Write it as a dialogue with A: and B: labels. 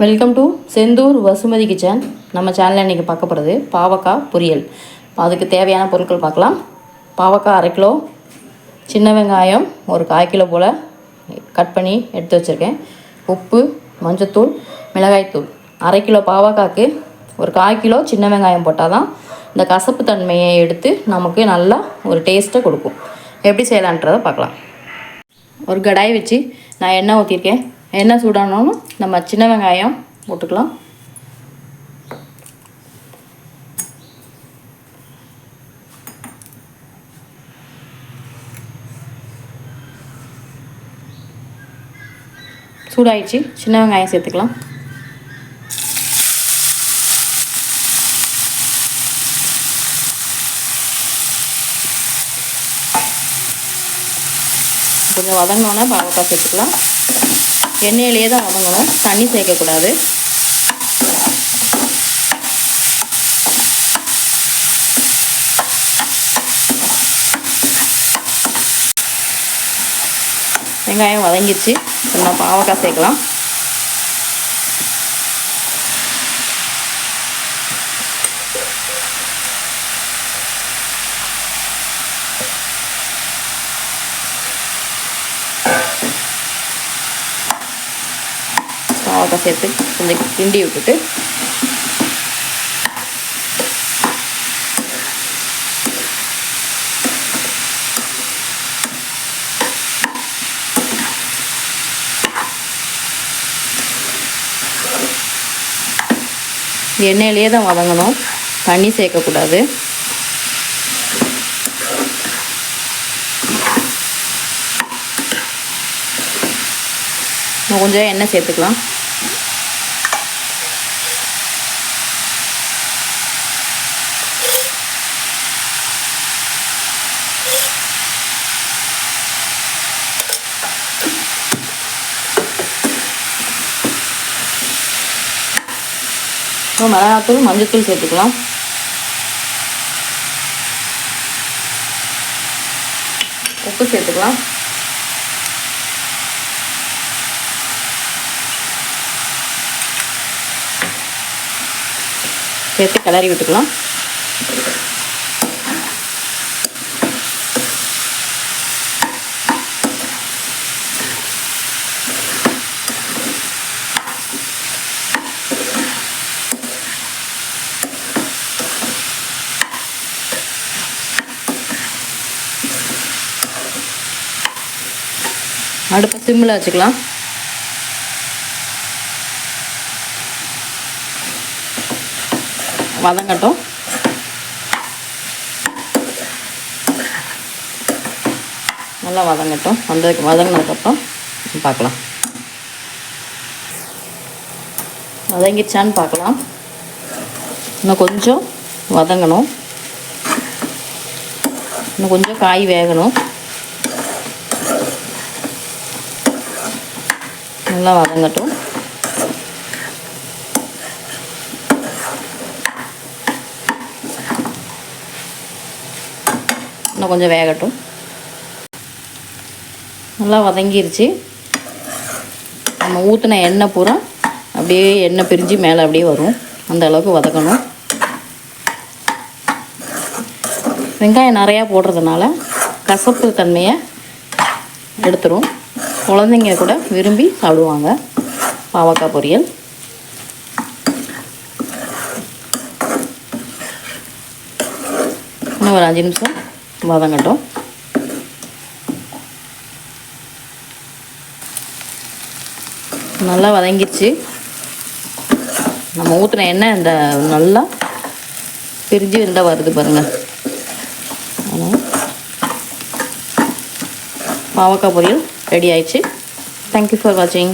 A: Welcome to Senthur Vasumathi kitchen நம்ம சேனலில் இன்றைக்கி பார்க்க போகிறது பாவக்காய் பொரியல். அதுக்கு தேவையான பொருட்கள் பார்க்கலாம். பாவக்காய் அரை கிலோ சின்ன வெங்காயம் ஒரு கால் கிலோ போல் கட் பண்ணி எடுத்து வச்சுருக்கேன். உப்பு மஞ்சத்தூள் மிளகாய்த்தூள் அரை கிலோ பாவக்காய்க்கு ஒரு கால் கிலோ சின்ன வெங்காயம் போட்டால் தான் இந்த கசப்பு தன்மையை எடுத்து நமக்கு நல்லா ஒரு டேஸ்ட்டை கொடுக்கும். எப்படி செய்யலான்றதை பார்க்கலாம். ஒரு கடாய் வச்சு நான் எண்ணெய் ஊற்றிருக்கேன் எண்ணெய் சூடானாலும் நம்ம சின்ன வெங்காயம் போட்டுக்கலாம். சூடாயிடுச்சு. சின்ன வெங்காயம் சேர்த்துக்கலாம். கொஞ்சம் வதங்கினோன்னே பாவக்காய் சேர்த்துக்கலாம். எண்ணெயிலேயே தான் வதங்கணும் தண்ணி சேர்க்கக்கூடாது. வெங்காயம் வதங்கிச்சு நம்ம பாவக்காய் சேர்க்கலாம். பாவக்காய் சேர்த்து கொஞ்சம் கிண்டி விட்டுட்டு எண்ணெயிலே தான் வதங்கணும். தண்ணி சேர்க்கக்கூடாது. கொஞ்சம் எண்ணெய் சேர்த்துக்கலாம். இப்போ மிளகாத்தூள் மஞ்சத்தூள் சேர்த்துக்கலாம். உப்பு சேர்த்துக்கலாம். சேர்த்து கிளறி விட்டுக்கலாம். அடுப்பு சிம்மில் வச்சுக்கலாம். வதங்கட்டும். நல்லா வதங்கட்டும். வந்ததுக்கு வதங்கினதுக்கப்புறம் பார்க்கலாம். வதங்கிச்சான்னு பார்க்கலாம். இன்னும் கொஞ்சம் வதங்கணும். இன்னும் கொஞ்சம் காய் வேகணும். நல்லா வதங்கட்டும். இன்னும் கொஞ்சம் வேகட்டும். நல்லா வதங்கிருச்சு. நம்ம ஊற்றின எண்ணெய் பூரா அப்படியே எண்ணெய் பிரிஞ்சு மேலே அப்படியே வரும். அந்த அளவுக்கு வதக்கணும். வெங்காயம் நிறையா போடுறதுனால கசப்பு தன்மையை எடுத்துரும். குழந்தைங்க கூட விரும்பி சாப்பிடுவாங்க. பாவக்காய் பொரியல். இன்னும் ஒரு அஞ்சு நிமிஷம் வதங்கட்டும். நல்லா வதங்கிடுச்சு நம்ம ஊற்றின எண்ணெய் இந்த நல்லா பிரிஞ்சு இருந்தால் வருது பாருங்கள் பாவக்காய் பொரியல். ரெடி ஆயிடுச்சு. தேங்க்யூ ஃபார் வாட்சிங்